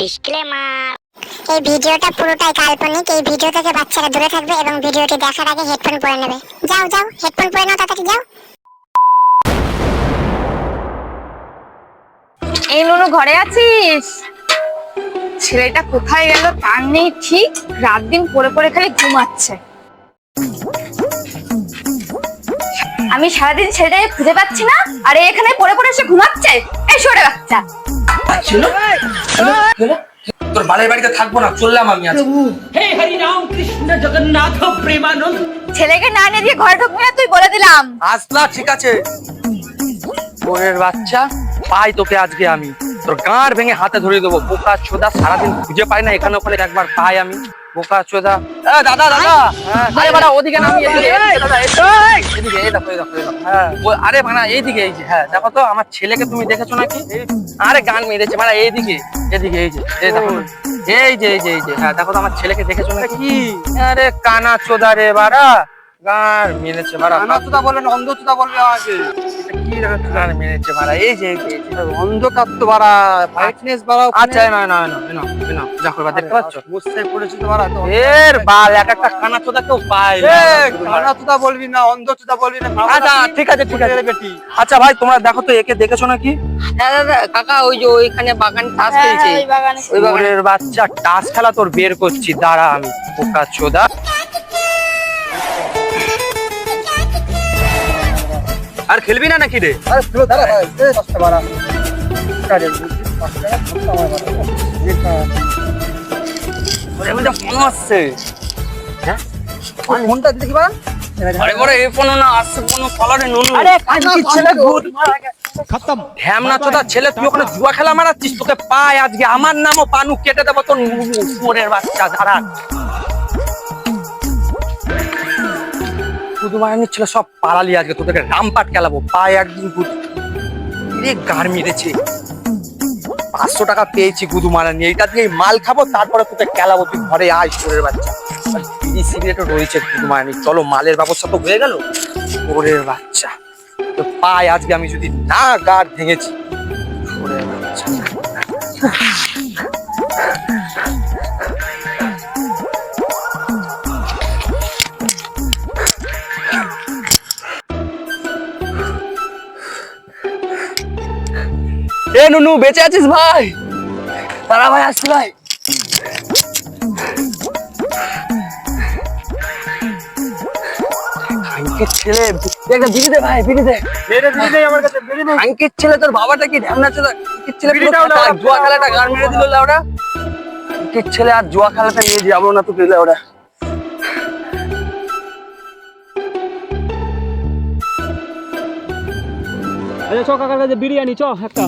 Disclaimer. এই ভিডিওটা পুরোটাই কাল্পনিক এই ভিডিও থেকে বাচ্চারা দূরে থাকবে এবং ভিডিওটি দেখার আগে হেডফোন পরে নেবে। যাও যাও হেডফোন পরে নাও তাড়াতাড়ি যাও। এই নুনু ঘরে আছিস? ছেলেটা কোথায় গেল তার নেই ঠিক রাত দিন পরে পরে খালি ঘুমাচ্ছে। আমি সারাদিন ছেলেটাকে খুঁজে পাচ্ছি না আর এখানে পরে পরে এসে ঘুমাচ্ছে? এই সরে বাচ্চা। তোর বাড়ির বাড়িতে থাকব না চললাম আমি আজ। হে হরি রাম কৃষ্ণ জগন্নাথ প্রেমানন্দ। ছেলেকে না নিয়ে ঘরে ঢুকবি না তুই বলে দিলাম। আসলা ঠিক আছে। বোনের বাচ্চা পাই তোকে আজকে আমি। তোর গাঁড় ভেঙে হাতে ধরে দেবো। বোকা ছোটা সারাদিন খুঁজে পাই না এখানে ওখানে একবার পাই আমি। বোকা চোদা। দাদা দাদা। হ্যাঁ, আরে বাড়া ওদিকে নামি এদিকে এদিকে, এই- দেখো এই দেখো হ্যাঁ আরে বানা এইদিকে এই যে হ্যাঁ দেখো তো আমার ছেলেকে তুমি দেখেছ নাকি? আরে গান মেরেছে বাড়া এইদিকে এদিকে এই যে এই দেখো। এই যে এই যে এই যে হ্যাঁ দেখো তো আমার ছেলেকে দেখেছ নাকি? আরে কানা চোদা রে বাড়া। গান মেরেছে বাড়া কানা বলবেন অন্ধ বলবে আমাকে কি গান মেরেছে বাড়া এই যে এই যে এই যে। অন্ধকার তো বাড়া ব্রাইটনেস বাড়াও আচ্ছা না না না না না দেখো এবার দেখতে পাচ্ছ? বসে পড়েছে তো বাড়া তো এর বাল এক একটা কানা কেউ পায় না। বলবি না অন্ধ বলবি না আচ্ছা ঠিক আছে ঠিক আছে। বেটি আচ্ছা ভাই তোমরা দেখো তো একে দেখেছ নাকি? হ্যাঁ কাকা ওই যে ওইখানে বাগান তাস খেলছে। ওই বাগানে। বাচ্চা টাস খেলা তোর বের করছি দাঁড়া আমি পোকা চোদা আসছে। হ্যাঁ? ফোনটা দিতে কি আরে বড় এই ফোন না আসছে ফোন কলারে নুনু। আরে কানকি ছেলে ভূত? ঢ্যামনা চোদা ছেলে তুই ওখানে জুয়া খেলা মারাচ্ছিস তোকে পাই আজকে। আমার নামও পানু কেটে দেবো তোর মোরের বাচ্চা দাঁড়া। শুধু বাহিনীর ছেলে সব পালালি আজকে, তোদেরকে রামপাট খেলাবো, পায়ে একদিন গুদ রে গাড় মেরেছে। পাঁচশো টাকা পেয়েছি গুদু মারা নিয়ে, এইটা দিয়ে মাল খাব, তারপরে তোকে খেলাবো, তুই ঘরে আয় চোরের বাচ্চা। বিড়ি সিগারেটও রয়েছে গুদু মারানি চলো, মালের ব্যবস্থা তো হয়ে গেল। চোরের বাচ্চা। তো পায় আজকে আমি যদি না গাড় ভেঙেছি চোরের বাচ্চা। এ নুনু বেঁচে আছিস ভাই? তারা ভাই আসছি ভাই। ছেলে একটা বিড়ি দে ভাই বিড়ি দে। মেরে দিয়ে দে আমার কাছে বেরি নেই আঙ্কের ছেলে তোর বাবাটা কি ঢ্যামনা ছেলে ছেলে পুরো বিড়িটাও দাও, খাতা, জুয়া খেলাটা গান মেরে দিল লাউডা। আঙ্কের ছেলে আর জুয়া খেলাটা নিয়ে যাব না তোকে লাউডা। আরে চ কাকার কাছে বিরিয়ানি চ একটা।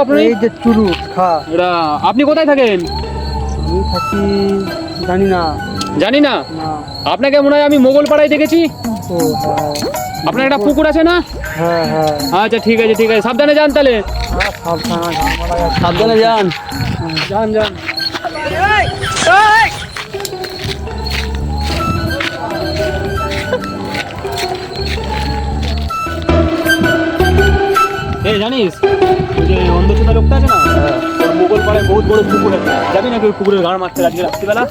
আপনি যে চুরুট খা। আপনি কোথায় থাকেন? থাকি জানি না। জানি না? না। আপনাকে মনে হয় আমি মোগল পাড়ায় দেখেছি? ও হ্যাঁ। আপনার একটা পুকুর আছে না? হ্যাঁ হ্যাঁ। আচ্ছা ঠিক আছে ঠিক আছে। সাবধানে যান তাহলে। হ্যাঁ, সাবধানে সাবধানে যান। যান যান। জানিস? যে অন্ধচোদা লোকটা আছে না? মোগল পাড়ায় বহুত বড় পুকুর আছে। যাবি নাকি ওই পুকুরের মারতে আজকে রাত্রিবেলা।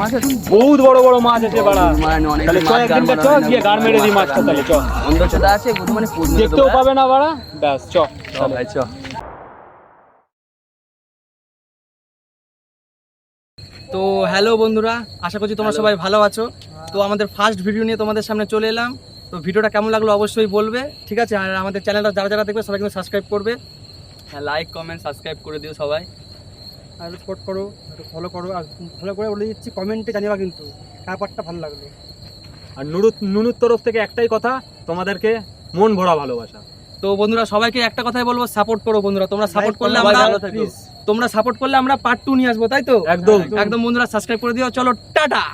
মাছ আছে? বহুত বড় বড় মাছ আছে তাহলে একদিনকে চ গিয়ে গাড় মেরে দিই মাছটা তাহলে চ। অন্ধচোদা আছে গুড মানে দেখতেও পাবে না বাড়া। ব্যাস চ। ভাই চ। তো হ্যালো বন্ধুরা আশা করছি তোমরা সবাই ভালো আছো। তো আমাদের ফার্স্ট ভিডিও নিয়ে তোমাদের সামনে চলে এলাম। তো ভিডিওটা কেমন লাগল অবশ্যই বলবে ঠিক আছে? আর আমাদের চ্যানেলটা যারা যারা দেখবে সবাই কিন্তু সাবস্ক্রাইব করবে। হ্যাঁ লাইক কমেন্ট সাবস্ক্রাইব করে দিও সবাই। আর সাপোর্ট করো একটু ফলো করো আর ভালো করে বলে দিচ্ছি কমেন্টে জানিবা কিন্তু ব্যাপারটা ভালো লাগল। আর নুরুত নুনুর তরফ থেকে একটাই কথা তোমাদেরকে মন ভরা ভালোবাসা। তো বন্ধুরা সবাইকে একটা কথাই বলব সাপোর্ট করো বন্ধুরা। তোমরা সাপোর্ট করলে আমরা ভালো থেকো। তোমরা সাপোর্ট করলে আমরা পার্ট টু নিয়ে আসব তাই তো? একদম। একদম বন্ধুরা সাবস্ক্রাইব করে দিও। চলো টাটা!